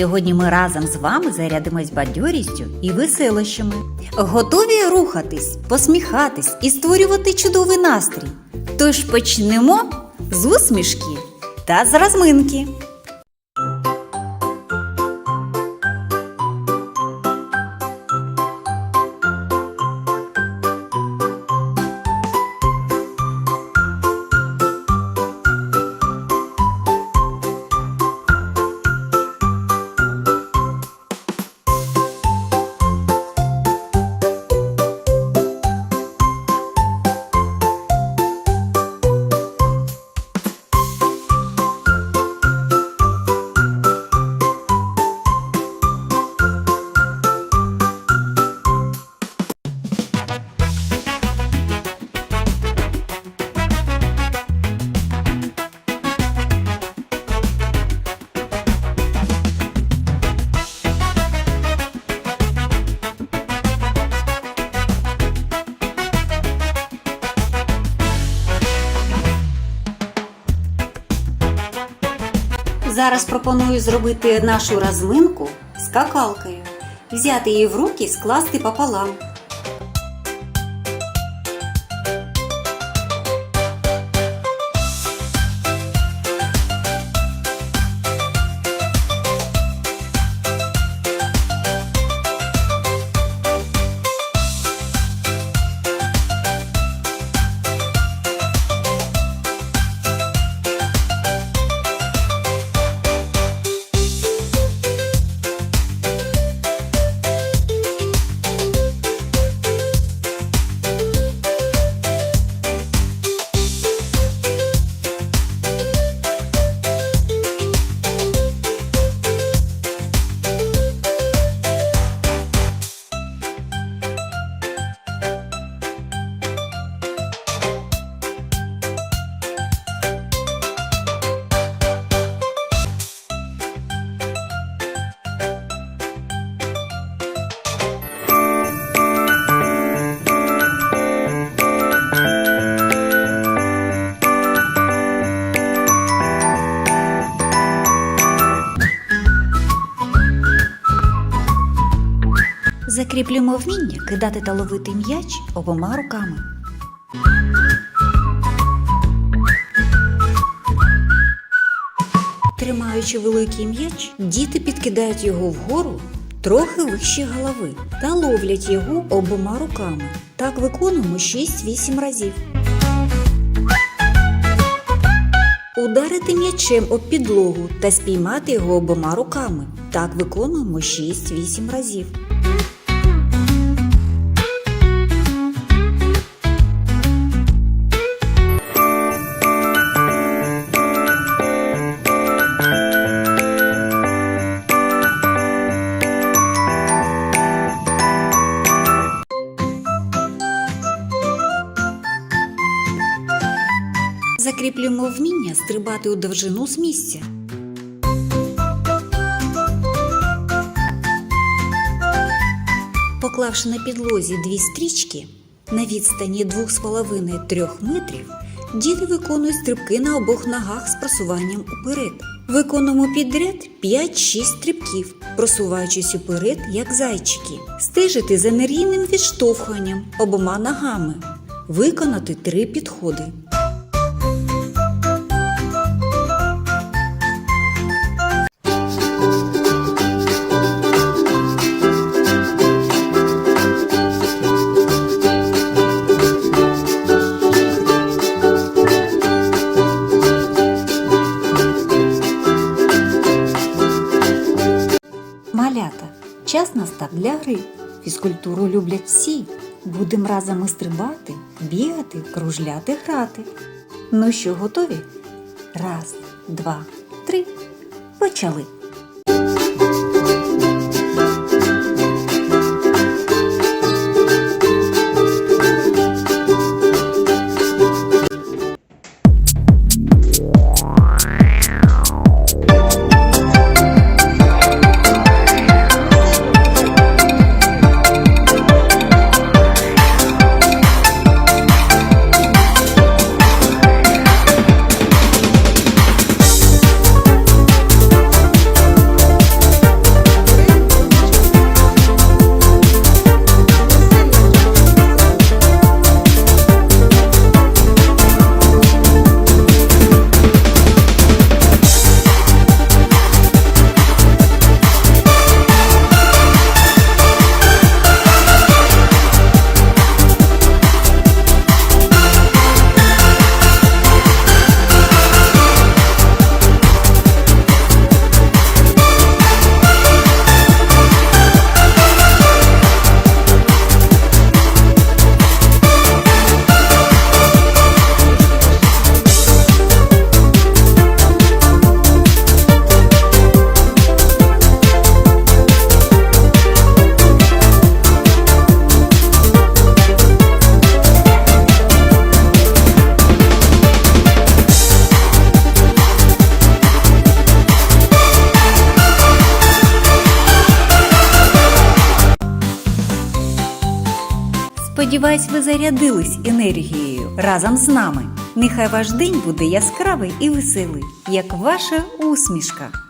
Сьогодні ми разом з вами зарядимось бадьорістю і веселощами. Готові рухатись, посміхатись і створювати чудовий настрій. Тож почнемо з усмішки та з розминки. Зараз пропоную зробити нашу розминку скакалкою. Взяти її в руки і скласти пополам. Закріплюємо вміння кидати та ловити м'яч обома руками. Тримаючи великий м'яч, діти підкидають його вгору трохи вище голови та ловлять його обома руками. Так виконуємо 6-8 разів. Ударити м'ячем об підлогу та спіймати його обома руками. Так виконуємо 6-8 разів. Закріплюємо вміння стрибати у довжину з місця. Поклавши на підлозі дві стрічки на відстані 2,5-3 метрів, діти виконують стрибки на обох ногах з просуванням уперед. Виконуємо підряд 5-6 стрибків, просуваючись уперед, як зайчики, стежити за енергійним відштовхуванням обома ногами, виконати три підходи. Настав для гри. Фізкультуру люблять всі. Будемо разом і стрибати, бігати, кружляти, грати. Ну що, готові? Раз, два, три. Почали. Сподіваюсь, ви зарядились енергією разом з нами. Нехай ваш день буде яскравий і веселий, як ваша усмішка.